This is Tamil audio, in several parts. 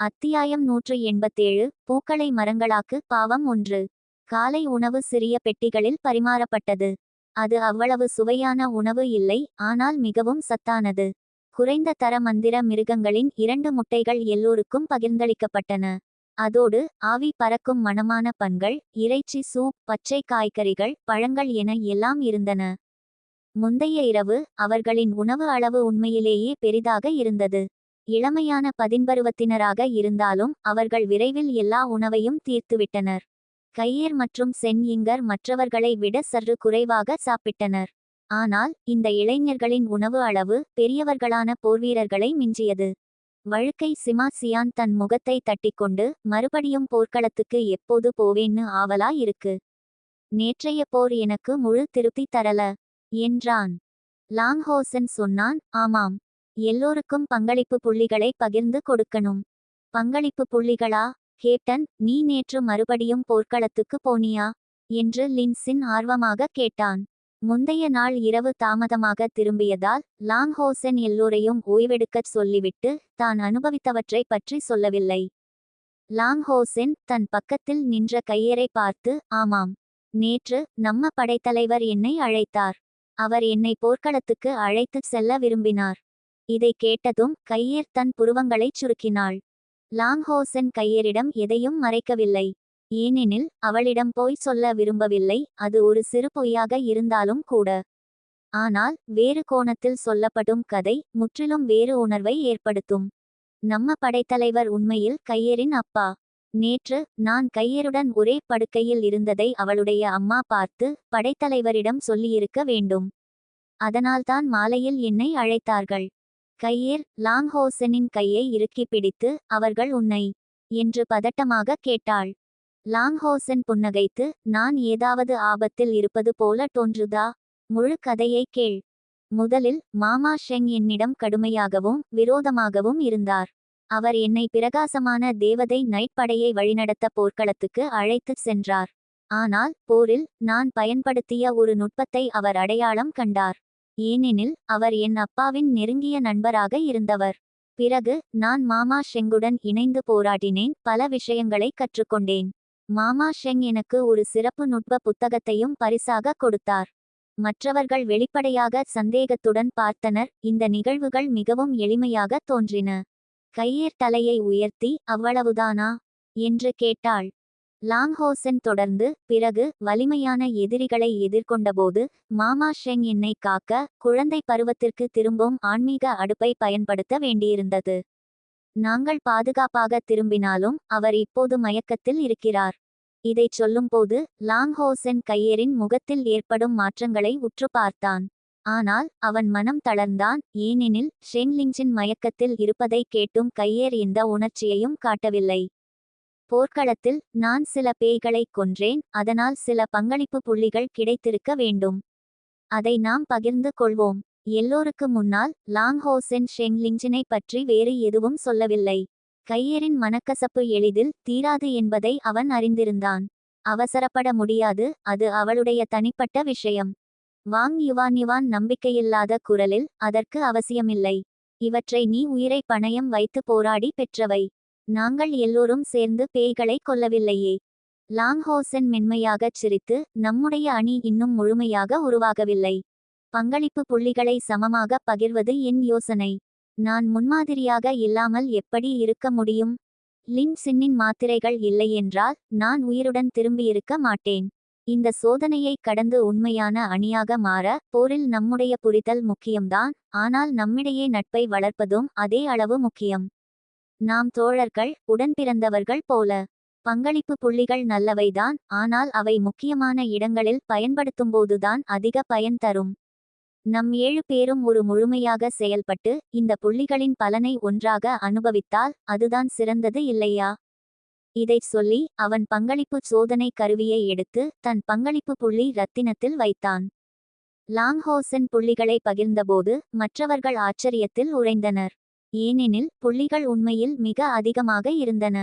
அத்தியாயம் நூற்று எண்பத்தேழு பூக்களை மரங்களாக்கு பாவம் ஒன்று. காலை உணவு சிறிய பெட்டிகளில் பரிமாறப்பட்டது. அது அவ்வளவு சுவையான உணவு இல்லை ஆனால் மிகவும் சத்தானது. குறைந்த தர மந்திர மிருகங்களின் இரண்டு முட்டைகள் எல்லோருக்கும் பகிர்ந்தளிக்கப்பட்டன. அதோடு ஆவி பறக்கும் மணமான பண்கள் இறைச்சி சூப் பச்சை காய்கறிகள் பழங்கள் என எல்லாம் இருந்தன. முந்தைய இரவு அவர்களின் உணவு அளவு உண்மையிலேயே பெரிதாக இருந்தது. இளமையான பதின்பருவத்தினராக இருந்தாலும் அவர்கள் விரைவில் எல்லா உணவையும் தீர்த்துவிட்டனர். கையேர் மற்றும் சென் இங்கர் மற்றவர்களை விட சற்று குறைவாக சாப்பிட்டனர். ஆனால் இந்த இளைஞர்களின் உணவு அளவு பெரியவர்களான போர்வீரர்களை மிஞ்சியது. வழுக்கை சிமா சியான் தன் முகத்தை தட்டிக்கொண்டு மறுபடியும் போர்க்களத்துக்கு எப்போது போவேன்னு ஆவலா இருக்கு. நேற்றைய போர் எனக்கு முழு திருப்தி தரல என்றான். லாங்ஹோசன் சொன்னான் ஆமாம். எல்லோருக்கும் பங்களிப்பு புள்ளிகளை பகிர்ந்து கொடுக்கணும். பங்களிப்பு புள்ளிகளா? கேப்டன் நீ நேற்று மறுபடியும் போர்க்களத்துக்கு போனியா? என்று லின்சின் ஆர்வமாக கேட்டான். முந்தைய நாள் இரவு தாமதமாக திரும்பியதால் லாங்ஹோசன் எல்லோரையும் ஓய்வெடுக்கச் சொல்லிவிட்டு தான் அனுபவித்தவற்றை பற்றி சொல்லவில்லை. லாங்ஹோசென் தன் பக்கத்தில் நின்ற கையரை பார்த்து ஆமாம். நேற்று நம்ம படைத்தலைவர் என்னை அழைத்தார். அவர் என்னை போர்க்களத்துக்கு அழைத்துச் செல்ல விரும்பினார். இதை கேட்டதும் கையேர் தன் புருவங்களைச் சுருக்கினாள். லாங்ஹோசன் கையேரிடம் எதையும் மறைக்கவில்லை. ஏனெனில் அவளிடம் போய் சொல்ல விரும்பவில்லை அது ஒரு சிறு பொய்யாக இருந்தாலும் கூட. ஆனால் வேறு கோணத்தில் சொல்லப்படும் கதை முற்றிலும் வேறு உணர்வை ஏற்படுத்தும். நம்ம படைத்தலைவர் உண்மையில் கையேரின் அப்பா. நேற்று நான் கையருடன் ஒரே படுக்கையில் இருந்ததை அவளுடைய அம்மா பார்த்து படைத்தலைவரிடம் சொல்லியிருக்க வேண்டும். அதனால்தான் மாலையில் என்னை அழைத்தார்கள். கையேர் லாங்ஹோசனின் கையை இறுக்கி பிடித்து அவர்கள் உன்னை என்று பதட்டமாக கேட்டாள். லாங்ஹோசன் புன்னகைத்து நான் ஏதாவது ஆபத்தில் இருப்பது போல தோன்றுதா? முழு கதையை கேள். முதலில் மாமா ஷெங் என்னிடம் கடுமையாகவும் விரோதமாகவும் இருந்தார். அவர் என்னை பிரகாசமான தேவதை நைட் படையை வழிநடத்த போர்க்களத்துக்கு அழைத்துச் சென்றார். ஆனால் போரில் நான் பயன்படுத்திய ஒரு நுட்பத்தை அவர் அடையாளம் கண்டார். ஏனெனில் அவர் என் அப்பாவின் நெருங்கிய நண்பராக இருந்தவர். பிறகு நான் மாமா ஷெங்குடன் இணைந்து போராடினேன் பல விஷயங்களை கற்றுக்கொண்டேன். மாமா ஷெங் எனக்கு ஒரு சிறப்பு நுட்ப புத்தகத்தையும் பரிசாக கொடுத்தார். மற்றவர்கள் வெளிப்படையாக சந்தேகத்துடன் பார்த்தனர் இந்த நிகழ்வுகள் மிகவும் எளிமையாக தோன்றின. கையேர் தலையை உயர்த்தி அவ்வளவுதானா? என்று கேட்டாள். லாங்ஹோசன் தொடர்ந்து பிறகு வலிமையான எதிரிகளை எதிர்கொண்டபோது மாமா ஷெங் என்னை காக்க குழந்தை பருவத்திற்கு திரும்பும் ஆன்மீக அடுப்பை பயன்படுத்த வேண்டியிருந்தது. நாங்கள் பாதுகாப்பாக திரும்பினாலும் அவர் இப்போது மயக்கத்தில் இருக்கிறார். இதைச் சொல்லும்போது லாங்ஹோசன் கையேரின் முகத்தில் ஏற்படும் மாற்றங்களை உற்று பார்த்தான். ஆனால் அவன் மனம் தளர்ந்தான் ஏனெனில் ஷெங்லிங்ஜின் மயக்கத்தில் இருப்பதை கேட்டும் கையேர் இந்த உணர்ச்சியையும் காட்டவில்லை. போர்க்களத்தில் நான் சில பேய்களை கொன்றேன் அதனால் சில பங்களிப்பு புள்ளிகள் கிடைத்திருக்க வேண்டும். அதை நாம் பகிர்ந்து கொள்வோம். எல்லோருக்கு முன்னால் லாங்ஹோசென் ஷெங்லிங்ஜினை பற்றி வேறு எதுவும் சொல்லவில்லை. கையரின் மனக்கசப்பு எளிதில் தீராது என்பதை அவன் அறிந்திருந்தான். அவசரப்பட முடியாது அது அவளுடைய தனிப்பட்ட விஷயம். வாங் யுவான் யுவான் நம்பிக்கையில்லாத குரலில் அதற்கு அவசியமில்லை. இவற்றை நீ உயிரை பணயம் வைத்து போராடி பெற்றவை. நாங்கள் எல்லோரும் சேர்ந்து பேய்களை கொல்லவில்லையே. லாங்ஹோசன் மென்மையாகச் சிரித்து நம்முடைய அணி இன்னும் முழுமையாக உருவாகவில்லை. பங்களிப்பு புள்ளிகளை சமமாக பகிர்வது என் யோசனை. நான் முன்மாதிரியாக இல்லாமல் எப்படி இருக்க முடியும்? லின் சின்னின் மாத்திரைகள் இல்லையென்றால் நான் உயிருடன் திரும்பியிருக்க மாட்டேன். இந்த சோதனையை கடந்து உண்மையான அணியாக மாற போரில் நம்முடைய புரிதல் முக்கியம்தான். ஆனால் நம்மிடையே நட்பை வளர்ப்பதும் அதே அளவு முக்கியம். நாம் தோழர்கள் உடன்பிறந்தவர்கள் போல. பங்களிப்பு புள்ளிகள் நல்லவைதான் ஆனால் அவை முக்கியமான இடங்களில் பயன்படுத்தும்போதுதான் அதிக பயன் தரும். நம் ஏழு பேரும் ஒரு முழுமையாக செயல்பட்டு இந்த புள்ளிகளின் பலனை ஒன்றாக அனுபவித்தால் அதுதான் சிறந்தது இல்லையா? இதைச் சொல்லி அவன் பங்களிப்பு சோதனை கருவியை எடுத்து தன் பங்களிப்பு புள்ளி ரத்தினத்தில் வைத்தான். லாங்ஹோசன் புள்ளிகளை பகிர்ந்தபோது மற்றவர்கள் ஆச்சரியத்தில் உறைந்தனர். ஏனெனில் புள்ளிகள் உண்மையில் மிக அதிகமாக இருந்தன.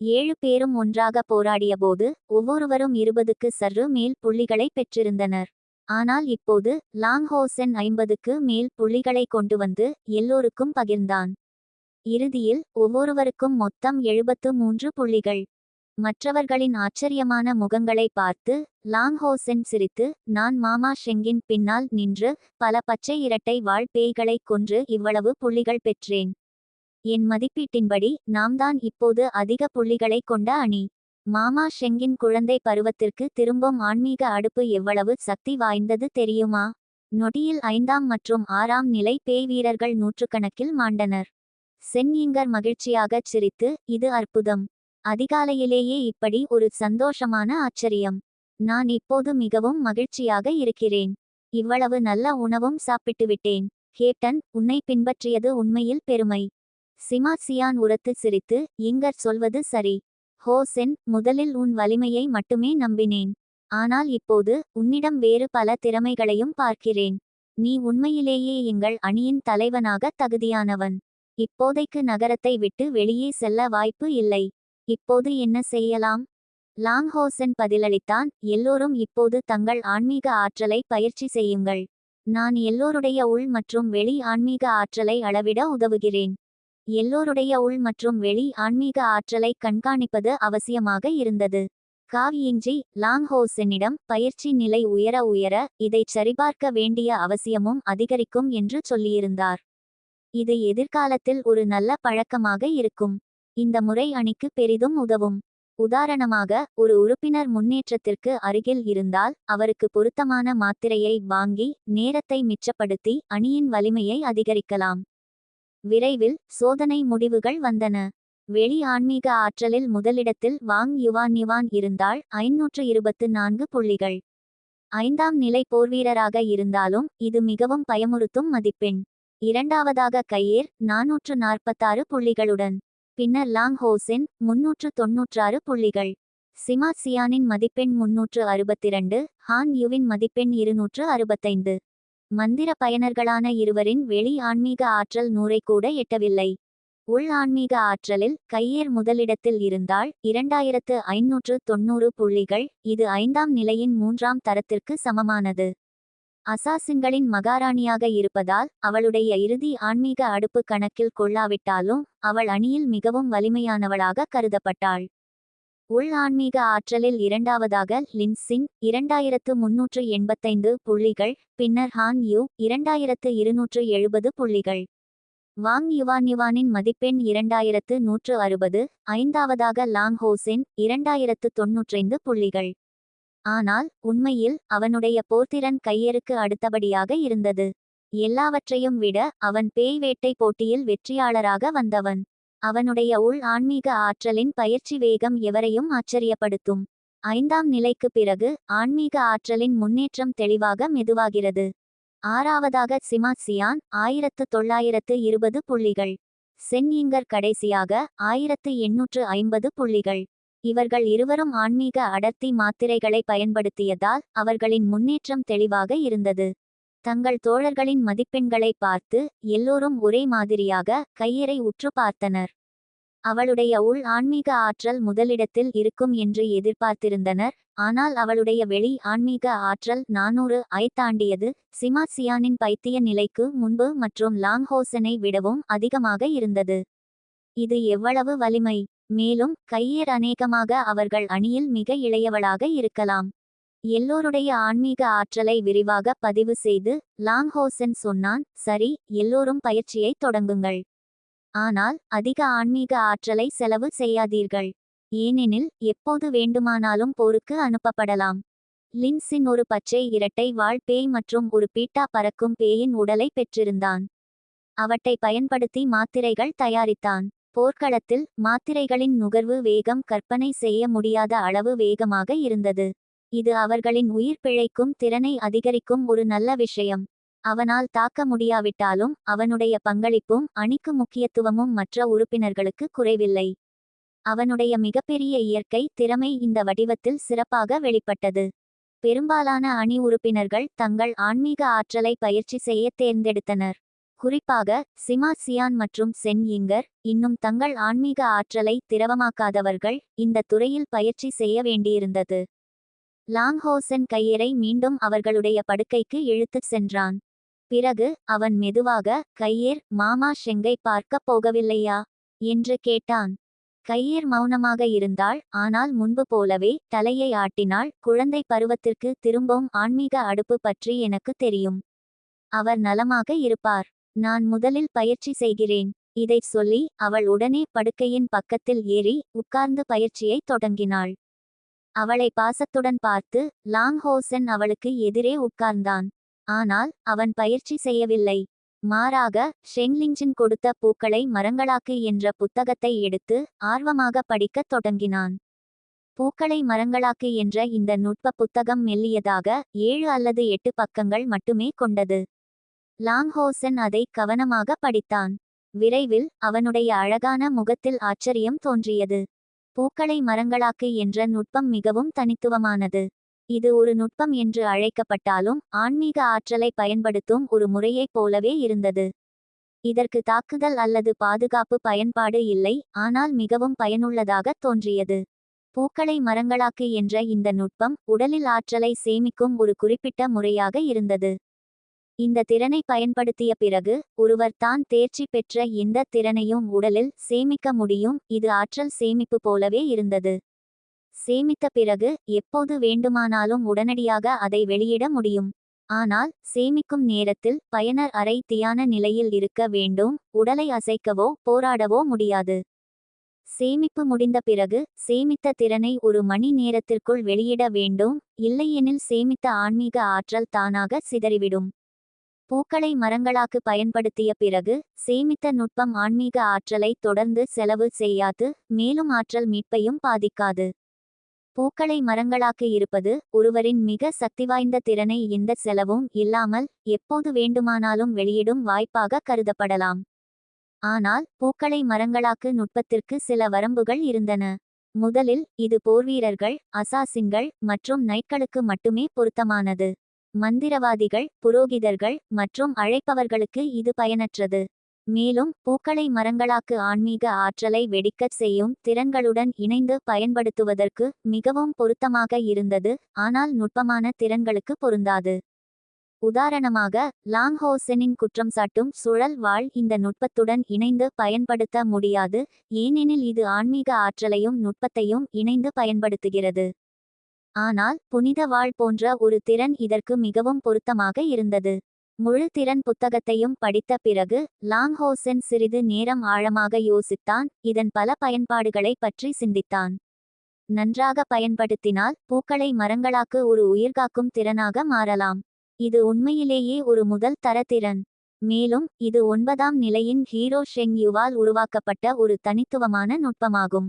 ஏழு பேரும் ஒன்றாக போராடியபோது ஒவ்வொருவரும் இருபதுக்கு சற்று மேல் புள்ளிகளை பெற்றிருந்தனர். ஆனால் இப்போது லாங்ஹோசன் ஐம்பதுக்கு மேல் புள்ளிகளை கொண்டு வந்து எல்லோருக்கும் பகிர்ந்தான். இறுதியில் ஒவ்வொருவருக்கும் மொத்தம் எழுபத்து மூன்று புள்ளிகள். மற்றவர்களின் ஆச்சரியமான முகங்களை பார்த்து லாங்ஹோசென் சிரித்து நான் மாமா ஷெங்கின் பின்னால் நின்று பல பச்சை இரட்டை வாழ் பேய்களைக் கொன்று இவ்வளவு புள்ளிகள் பெற்றேன். என் மதிப்பீட்டின்படி நாம்தான் இப்போது அதிக புள்ளிகளை கொண்ட அணி. மாமா ஷெங்கின் குழந்தை பருவத்திற்கு திரும்பும் ஆன்மீக அடுப்பு எவ்வளவு சக்தி வாய்ந்தது தெரியுமா? நொடியில் ஐந்தாம் மற்றும் ஆறாம் நிலை பேய் வீரர்கள் நூற்றுக்கணக்கில் மாண்டனர் சென்யிங்கர் மகிழ்ச்சியாகச் சிரித்து இது அற்புதம். அதிகாலையிலேயே இப்படி ஒரு சந்தோஷமான ஆச்சரியம். நான் இப்போது மிகவும் மகிழ்ச்சியாக இருக்கிறேன். இவ்வளவு நல்ல உணவும் சாப்பிட்டுவிட்டேன் கேப்டன் உன்னை பின்பற்றியது உண்மையில் பெருமை. சிமா சியான் உரத்து சிரித்து இங்கர் சொல்வது சரி. ஹோ சென் முதலில் உன் வலிமையை மட்டுமே நம்பினேன். ஆனால் இப்போது உன்னிடம் வேறு பல திறமைகளையும் பார்க்கிறேன். நீ உண்மையிலேயே எங்கள் அணியின் தலைவனாக தகுதியானவன். இப்போதைக்கு நகரத்தை விட்டு வெளியே செல்ல வாய்ப்பு இல்லை. இப்போது என்ன செய்யலாம்? லாங்ஹோசன் பதிலளித்தான் எல்லோரும் இப்போது தங்கள் ஆன்மீக ஆற்றலை பயிற்சி செய்யுங்கள். நான் எல்லோருடைய உள் மற்றும் வெளி ஆன்மீக ஆற்றலை அளவிட உதவுகிறேன். எல்லோருடைய உள் மற்றும் வெளி ஆன்மீக ஆற்றலை கண்காணிப்பது அவசியமாக இருந்தது. காவியிஞ்சி லாங்ஹோசனிடம் பயிற்சி நிலை உயர உயர இதை சரிபார்க்க வேண்டிய அவசியமும் அதிகரிக்கும் என்று சொல்லியிருந்தார். இது எதிர்காலத்தில் ஒரு நல்ல பழக்கமாக இருக்கும். இந்த முறை அணிக்கு பெரிதும் உதவும். உதாரணமாக ஒரு உறுப்பினர் முன்னேற்றத்திற்கு அருகில் இருந்தால் அவருக்கு பொருத்தமான மாத்திரையை வாங்கி நேரத்தை மிச்சப்படுத்தி அணியின் வலிமையை அதிகரிக்கலாம். விரைவில் சோதனை முடிவுகள் வந்தன. வெளி ஆன்மீக ஆற்றலில் முதலிடத்தில் வாங் யுவான் யுவான் இருந்தால் ஐநூற்று இருபத்து நான்கு புள்ளிகள். ஐந்தாம் நிலை போர்வீரராக இருந்தாலும் இது மிகவும் பயமுறுத்தும் மதிப்பெண். இரண்டாவதாக கையேர் நாநூற்று நாற்பத்தாறு புள்ளிகளுடன். பின்னர் லாங் ஹோசென் முன்னூற்று தொன்னூற்றாறு புள்ளிகள். சிமா சியானின் மதிப்பெண் முன்னூற்று அறுபத்திரண்டு ஹான் யுவின் மதிப்பெண் இருநூற்று அறுபத்தைந்து. மந்திர பயனர்களான இருவரின் வெளி ஆன்மீக ஆற்றல் நூறை கூட எட்டவில்லை. உள் ஆன்மீக ஆற்றலில் கையேர் முதலிடத்தில் இருந்தால் இரண்டாயிரத்து ஐநூற்று தொன்னூறு புள்ளிகள் இது ஐந்தாம் நிலையின் மூன்றாம் தரத்திற்கு சமமானது. அசாசிங்களின் மகாராணியாக இருப்பதால் அவளுடைய இறுதி ஆன்மீக அடுப்பு கணக்கில் கொள்ளாவிட்டாலும் அவள் அணியில் மிகவும் வலிமையானவளாக கருதப்பட்டாள். உள் ஆன்மீக ஆற்றலில் இரண்டாவதாக லின்சின் இரண்டாயிரத்து முன்னூற்று எண்பத்தைந்து புள்ளிகள் பின்னர் ஹான் யூ இரண்டாயிரத்து இருநூற்று எழுபது புள்ளிகள். வாங் யுவான் யுவானின் மதிப்பெண் இரண்டாயிரத்து நூற்று அறுபது ஐந்தாவதாக லாங் ஹோசென் இரண்டாயிரத்து தொன்னூற்றைந்து புள்ளிகள். ஆனால் உண்மையில் அவனுடைய போர்த்திறன் கையருக்கு அடுத்தபடியாக இருந்தது. எல்லாவற்றையும் விட அவன் பேய் வேட்டை போட்டியில் வெற்றியாளராக வந்தவன். அவனுடைய உள் ஆன்மீக ஆற்றலின் பயிற்சி வேகம் எவரையும் ஆச்சரியப்படுத்தும். ஐந்தாம் நிலைக்கு பிறகு ஆன்மீக ஆற்றலின் முன்னேற்றம் தெளிவாக மெதுவாகிறது. ஆறாவதாக சிமாசியான் ஆயிரத்து தொள்ளாயிரத்து இருபது புள்ளிகள். சென்யிங்கர் கடைசியாக ஆயிரத்து எண்ணூற்று ஐம்பது புள்ளிகள். இவர்கள் இருவரும் ஆன்மீக அடர்த்தி மாத்திரைகளை பயன்படுத்தியதால் அவர்களின் முன்னேற்றம் தெளிவாக இருந்தது. தங்கள் தோழர்களின் மதிப்பெண்களை பார்த்து எல்லோரும் ஒரே மாதிரியாக கையறை உற்று பார்த்தனர். அவளுடைய உள் ஆன்மீக ஆற்றல் முதலிடத்தில் இருக்கும் என்று எதிர்பார்த்திருந்தனர். ஆனால் அவளுடைய வெளி ஆன்மீக ஆற்றல் நானூறு ஐ தாண்டியது சிமா சியானின் பைத்திய நிலைக்கு முன்பு மற்றும் லாங்ஹோசனை விடவும் அதிகமாக இருந்தது. இது எவ்வளவு வலிமை! மேலும் கையேர் அநேகமாக அவர்கள் அணியில் மிக இளையவளாக இருக்கலாம். எல்லோருடைய ஆன்மீக ஆற்றலை விரிவாக பதிவு செய்து லாங்ஹோசன் சொன்னான் சரி எல்லோரும் பயிற்சியை தொடங்குங்கள். ஆனால் அதிக ஆன்மீக ஆற்றலை செலவு செய்யாதீர்கள். ஏனெனில் எப்போது வேண்டுமானாலும் போருக்கு அனுப்பப்படலாம். லின்சின் ஒரு பச்சை இரட்டை வாழ் பேய் மற்றும் ஒரு பீட்டா பறக்கும் பேயின் உடலை பெற்றிருந்தான். அவற்றை பயன்படுத்தி மாத்திரைகள் தயாரித்தான். போர்க்களத்தில் மாத்திரைகளின் நுகர்வு வேகம் கற்பனை செய்ய முடியாத அளவு வேகமாக இருந்தது. இது அவர்களின் உயிர் பிழைக்கும் திறனை அதிகரிக்கும் ஒரு நல்ல விஷயம். அவனால் தாக்க முடியாவிட்டாலும் அவனுடைய பங்களிப்பும் அணிக்கு முக்கியத்துவமும் மற்ற உறுப்பினர்களுக்கு குறைவில்லை. அவனுடைய மிகப்பெரிய இயற்கை திறமை இந்த வடிவத்தில் சிறப்பாக வெளிப்பட்டது. பெரும்பாலான அணி உறுப்பினர்கள் தங்கள் ஆன்மீக ஆற்றலை பயிற்சி செய்ய தேர்ந்தெடுத்தனர். குறிப்பாக சிமா சியான் மற்றும் சென் இங்கர் இன்னும் தங்கள் ஆன்மீக ஆற்றலை திரவமாக்காதவர்கள் இந்த துறையில் பயிற்சி செய்ய வேண்டியிருந்தது. லாங்ஹோசன் கையரை மீண்டும் அவர்களுடைய படுக்கைக்கு இழுத்துச் சென்றான். பிறகு அவன் மெதுவாக கையேர் மாமா ஷெங்கை பார்க்கப் போகவில்லையா என்று கேட்டான். கையேர் மௌனமாக இருந்தாள் ஆனால் முன்பு போலவே தலையை ஆட்டினாள் குழந்தை பருவத்திற்கு திரும்பவும் ஆன்மீக அடுப்பு பற்றி எனக்கு தெரியும். அவர் நலமாக இருப்பார். நான் முதலில் பயிற்சி செய்கிறேன். இதைச் சொல்லி அவள் உடனே படுக்கையின் பக்கத்தில் ஏறி உட்கார்ந்து பயிற்சியை தொடங்கினாள். அவளை பாசத்துடன் பார்த்து லாங் ஹோசன் அவளுக்கு எதிரே உட்கார்ந்தான். ஆனால் அவன் பயிற்சி செய்யவில்லை. மாறாக ஷெங்லிங்ஜின் கொடுத்த பூக்களை மரங்களாக்கு என்ற புத்தகத்தை எடுத்து ஆர்வமாக படிக்கத் தொடங்கினான். பூக்களை மரங்களாக்கு என்ற இந்த நுட்ப புத்தகம் மெல்லியதாக ஏழு அல்லது எட்டு பக்கங்கள் மட்டுமே கொண்டது. லாங்ஹோசன் அதை கவனமாக படித்தான். விரைவில் அவனுடைய அழகான முகத்தில் ஆச்சரியம் தோன்றியது. பூக்களை மரங்களாக்கு என்ற நுட்பம் மிகவும் தனித்துவமானது. இது ஒரு நுட்பம் என்று அழைக்கப்பட்டாலும் ஆன்மீக ஆற்றலை பயன்படுத்தும் ஒரு முறையைப் போலவே இருந்தது. இதற்கு தாக்குதல் அல்லது பாதுகாப்பு பயன்பாடு இல்லை ஆனால் மிகவும் பயனுள்ளதாக தோன்றியது. பூக்களை மரங்களாக்கு என்ற இந்த நுட்பம் உடலில் ஆற்றலை சேமிக்கும் ஒரு குறிப்பிட்ட முறையாக இருந்தது. இந்த திறனை பயன்படுத்திய பிறகு ஒருவர் தான் தேர்ச்சி பெற்ற இந்த திறனையும் உடலில் சேமிக்க முடியும். இது ஆற்றல் சேமிப்பு போலவே இருந்தது. சேமித்த பிறகு எப்போது வேண்டுமானாலும் உடனடியாக அதை வெளியிட முடியும். ஆனால் சேமிக்கும் நேரத்தில் பயனர் அரை தியான நிலையில் இருக்க வேண்டும். உடலை அசைக்கவோ போராடவோ முடியாது. சேமிப்பு முடிந்த பிறகு சேமித்த திறனை ஒரு மணி நேரத்திற்குள் வெளியிட வேண்டும். இல்லையெனில் சேமித்த ஆன்மீக ஆற்றல் தானாக சிதறிவிடும். பூக்களை மரங்களாக்கு பயன்படுத்திய பிறகு சேமித்த நுட்பம் ஆன்மீக ஆற்றலை தொடர்ந்து செலவு செய்யாது மேலும் ஆற்றல் மீட்பையும் பாதிக்காது. பூக்களை மரங்களாக்கு இருப்பது ஒருவரின் மிக சக்திவாய்ந்த திறனை எந்த செலவும் இல்லாமல் எப்போது வேண்டுமானாலும் வெளியிடும் வாய்ப்பாக கருதப்படலாம். ஆனால் பூக்களை மரங்களாக்கு நுட்பத்திற்கு சில வரம்புகள் இருந்தன. முதலில் இது போர்வீரர்கள் அசாசின்கள் மற்றும் நைட்களுக்கு மட்டுமே பொருத்தமானது. மந்திரவாதிகள் புரோகிதர்கள் மற்றும் அழைப்பவர்களுக்கு இது பயனற்றது. மேலும் பூக்களை மரங்களாக்கு ஆன்மீக ஆற்றலை வெடிக்கச் செய்யும் திறன்களுடன் இணைந்து பயன்படுத்துவதற்கு மிகவும் பொருத்தமாக இருந்தது ஆனால் நுட்பமான திறன்களுக்கு பொருந்தாது. உதாரணமாக லாங்ஹோசெனின் குற்றம் சாட்டும் சுழல் வாழ் இந்த நுட்பத்துடன் இணைந்து பயன்படுத்த முடியாது ஏனெனில் இது ஆன்மீக ஆற்றலையும் நுட்பத்தையும் இணைந்து பயன்படுத்துகிறது. ஆனால் புனித வாழ் போன்ற ஒரு திறன் இதற்கு மிகவும் பொருத்தமாக இருந்தது. முழு திறன் புத்தகத்தையும் படித்த பிறகு லாங்ஹோசென் சிறிது நேரம் ஆழமாக யோசித்தான் இதன் பல பயன்பாடுகளை பற்றி சிந்தித்தான். நன்றாக பயன்படுத்தினால் பூக்களை மரங்களாக்கு ஒரு உயிர்காக்கும் திறனாக மாறலாம். இது உண்மையிலேயே ஒரு முதல் தர திறன். மேலும் இது ஒன்பதாம் நிலையின் ஹீரோ ஷெங் யுவால் உருவாக்கப்பட்ட ஒரு தனித்துவமான நுட்பமாகும்.